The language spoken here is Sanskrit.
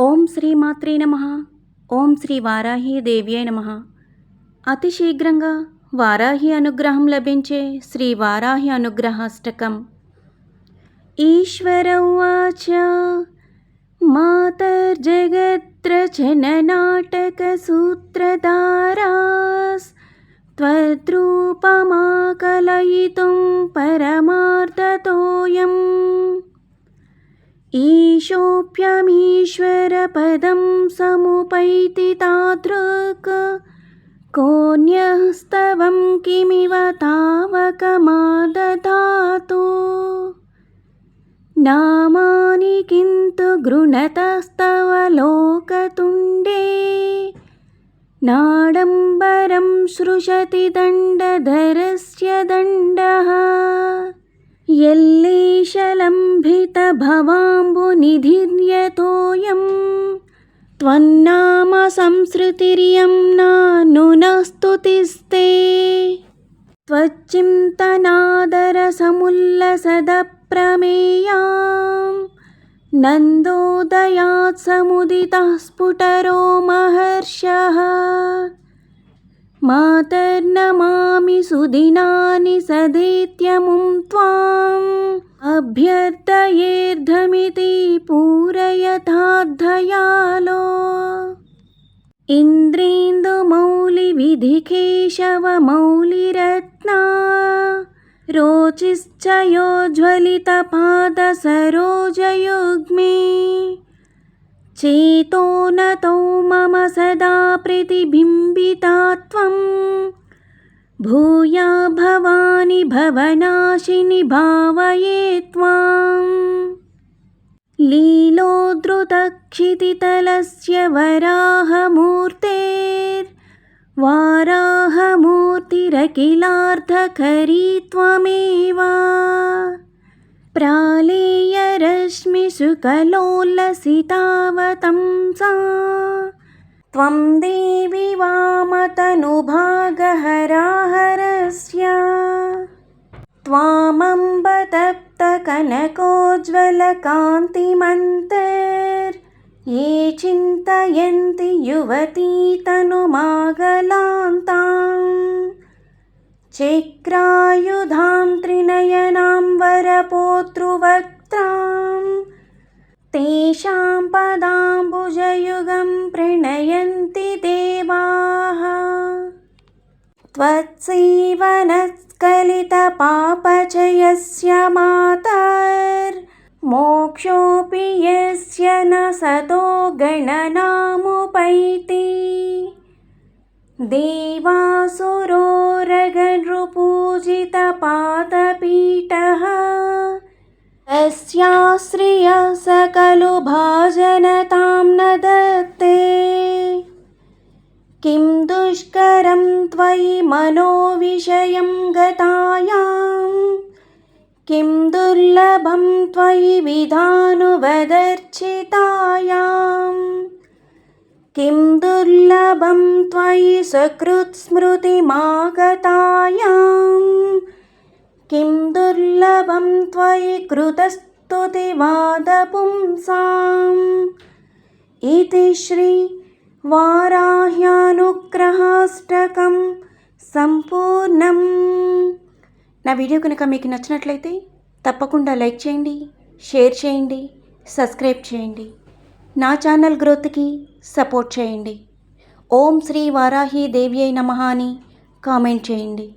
ఓం శ్రీమాత్రే నమ ఓం శ్రీ వారాహి దేవ్యై నమ అతి శీఘ్రంగా వారాహి అనుగ్రహం లభించే శ్రీ వారాహి అనుగ్రహాష్టకం ఈశ్వర ఉవాచ मातर्जगत्रचननाटकसूत्रधारास् त्वद्रूपमाकलयितुं परमार्थतोऽयम् ईशोऽप्यमीश्वरपदं समुपैति तादृक्। कोऽन्यस्तवं किमिव तावकमादधातु। नामानि किन्तु गृणतस्तव लोकतुण्डे। नाडम्बरं सृशति दण्डधरस्य दण्डः यल्लेशलम्भितभवाम्बुनिधिर्यतोऽयं त्वन्नाम संसृतिरियं नानुनस्तुतिस्ते त्वच्चिन्तनादरसमुल्लसदप्रमेयां नन्दोदयात् समुदितः स्फुटरो महर्षः मातर्नमामि सुदिनानि सदेत्यमुं त्वाम् अभ्यर्थयेर्धमिति पूरयथाद्धयालो इन्द्रेन्दुमौलिविधिकेशवमौलिरत्ना रोचिश्चयोज्ज्वलितपादसरोजयुग्मे चेतोनतो मम सदा प्रतिबिम्बिता त्वं भूया भवानि भवनाशिनि भावये त्वाम्। लीलोद्धृतक्षितितलस्य वराहमूर्तेर्वाराहमूर्तिरखिलार्धकरी त्वमेव। प्रालेयरश्मिसुकलोल्लसितावतंसा त्वं देवि वामतनुभागहराहरस्य त्वामम्ब तप्तकनकोज्ज्वलकान्तिमन्तर् ये चिन्तयन्ति युवती तनुमागलान्ताम् चक्रायुधां त्रिनयनां वरपोतृवक्त्रां त्वत्सेवनस्खलितपापचयस्य मातर्मोक्षोऽपि यस्य न सतो गणनामुपैति। देवासुरोरगनृपूजितपादपीठः। तस्याश्रियः स खलु भाजनतां त्वयि मनोविषयं गतायां। किं दुर्लभं त्वयि विधानुवदर्चितायाम् किं दुर्लभं त्वयि सकृत्स्मृतिमागतायां। किं दुर्लभं त्वयि कृतस्तुतिवादपुंसाम्। इति श्री వారాహ్యానుగ్రహాష్టకం సంపూర్ణం. నా వీడియో కనుక మీకు నచ్చినట్లయితే తప్పకుండా లైక్ చేయండి షేర్ చేయండి సబ్స్క్రైబ్ చేయండి. నా ఛానల్ గ్రోత్కి సపోర్ట్ చేయండి. ఓం శ్రీ వారాహి దేవి అయి నమ అని కామెంట్ చేయండి.